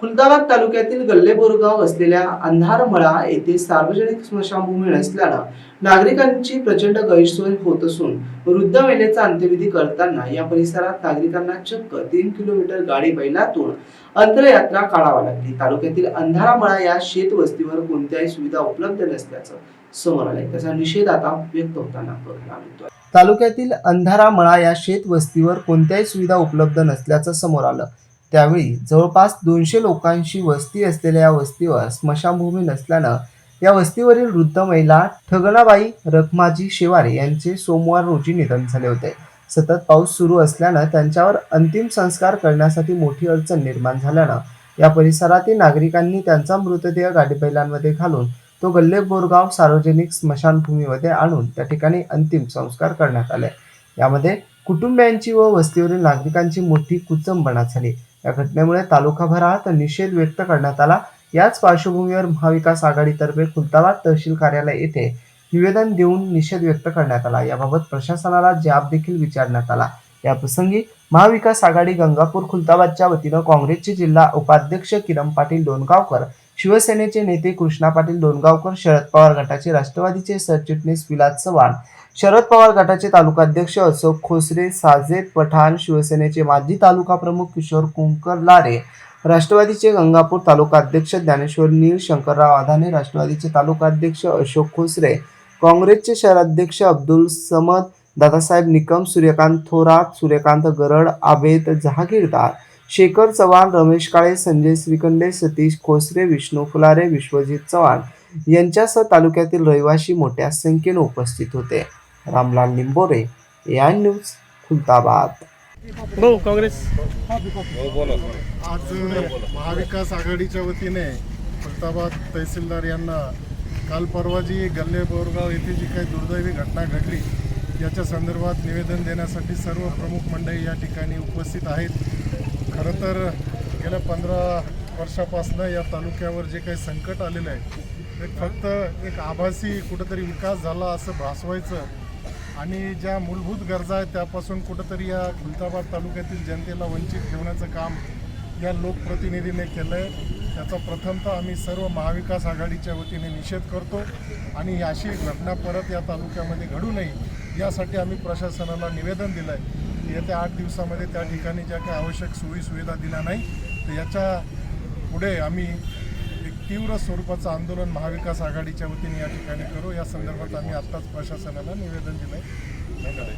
खुलताबाद तालुक्यातील गल्लेबोरगाव असलेल्या अंधारमळा येथे सार्वजनिक स्मशानभूमी नसल्यानं नागरिकांची प्रचंड गैरसोय होत असून वृद्ध महिलेचा अंत्यविधी करताना या परिसरात नागरिकांना चक्क तीन किलोमीटर गाडी बैलातून अंतरयात्रा काढावा लागली. तालुक्यातील अंधारामळा या शेत वस्तीवर कोणत्याही सुविधा उपलब्ध नसल्याचं समोर आलंय. त्याचा निषेध आता व्यक्त होताना बघायला मिळतोय. तालुक्यातील अंधारामळा या शेत वस्तीवर कोणत्याही सुविधा उपलब्ध नसल्याचं समोर आलं. त्यावेळी जवळपास दोनशे लोकांची वस्ती असलेल्या या वस्तीवर स्मशानभूमी नसल्यानं या वस्तीवरील वृद्ध महिला ठगणाबाई रखमाजी शेवारे यांचे सोमवार रोजी निधन झाले होते. सतत पाऊस सुरू असल्यानं त्यांच्यावर अंतिम संस्कार करण्यासाठी मोठी अडचण निर्माण झाल्यानं या परिसरातील नागरिकांनी त्यांचा मृतदेह गाडीबैलांमध्ये घालून तो गल्ले बोरगाव सार्वजनिक स्मशानभूमीमध्ये आणून त्या ठिकाणी अंतिम संस्कार करण्यात आले. यामध्ये कुटुंबियांची व वस्तीवरील नागरिकांची मोठी कुचंबणा झाली. या घटनेमुळे तालुकाभरात निषेध व्यक्त करण्यात आला. याच पार्श्वभूमीवर महाविकास आघाडीतर्फे खुलताबाद तहसील कार्यालय येथे निवेदन देऊन निषेध व्यक्त करण्यात आला. याबाबत प्रशासनाला जाब देखील विचारण्यात आला. या प्रसंगी महाविकास आघाडी गंगापूर खुलताबादच्या वतीनं काँग्रेसचे जिल्हा उपाध्यक्ष किरण पाटील डोणगावकर शिवसेनेचे नेते कृष्णा पाटील डोणगावकर शरद पवार गटाचे राष्ट्रवादीचे सरचिटणीस विलास चव्हाण शरद पवार गटाचे तालुकाध्यक्ष अशोक खोसरे साजेद पठाण शिवसेनेचे माजी तालुका प्रमुख किशोर कुंकर लारे राष्ट्रवादीचे गंगापूर तालुकाध्यक्ष ज्ञानेश्वर नील शंकरराव आधाने राष्ट्रवादीचे तालुकाध्यक्ष अशोक खोसरे काँग्रेसचे शहराध्यक्ष अब्दुल समद दादासाहेब निकम सूर्यकांत थोरात सूर्यकांत गरड आबेद जहागीरदार शेखर चव्हाण रमेश काळे संजय श्रीखंडे सतीश खोसरे विष्णू फुलारे विश्वजित चव्हाण यांच्यासह तालुक्यातील रहिवासी मोठ्या संख्येने उपस्थित होते. Ramlal Nimbore AI news Khultabad. हो काँग्रेस आज महाविकास आघाडीच्या वतीने खुलताबाद तहसीलदार यांना काल परवा जी गल्ले बोरगाव येथे जी काही दुर्दैवी घटना घडली याच्या संदर्भात निवेदन देण्यासाठी सर्व प्रमुख मंडळी या ठिकाणी उपस्थित आहेत. खरं तर गेल्या पंधरा वर्षापासून या तालुक्यावर जे काही संकट आलेलं आहे ते फक्त एक आभासी कुठंतरी विकास झाला असं भासवायचं आणि ज्या मूलभूत गरजा आहेत त्यापासून कुठंतरी या खुलताबाद तालुक्यातील जनतेला वंचित ठेवण्याचं काम या लोकप्रतिनिधीने केलं आहे त्याचा प्रथमतः आम्ही सर्व महाविकास आघाडीच्या वतीने निषेध करतो आणि अशी घटना परत या तालुक्यामध्ये घडू नये यासाठी आम्ही प्रशासनाला निवेदन दिलं आहे येत्या आठ दिवसामध्ये त्या ठिकाणी ज्या काही आवश्यक सोयी सुविधा दिल्या नाही तर याच्यापुढे आम्ही एक तीव्र स्वरूपाचं आंदोलन महाविकास आघाडीच्या वतीने या ठिकाणी करू. या संदर्भात आम्ही आत्ताच प्रशासनाला निवेदन दिलं आहे धन्यवाद.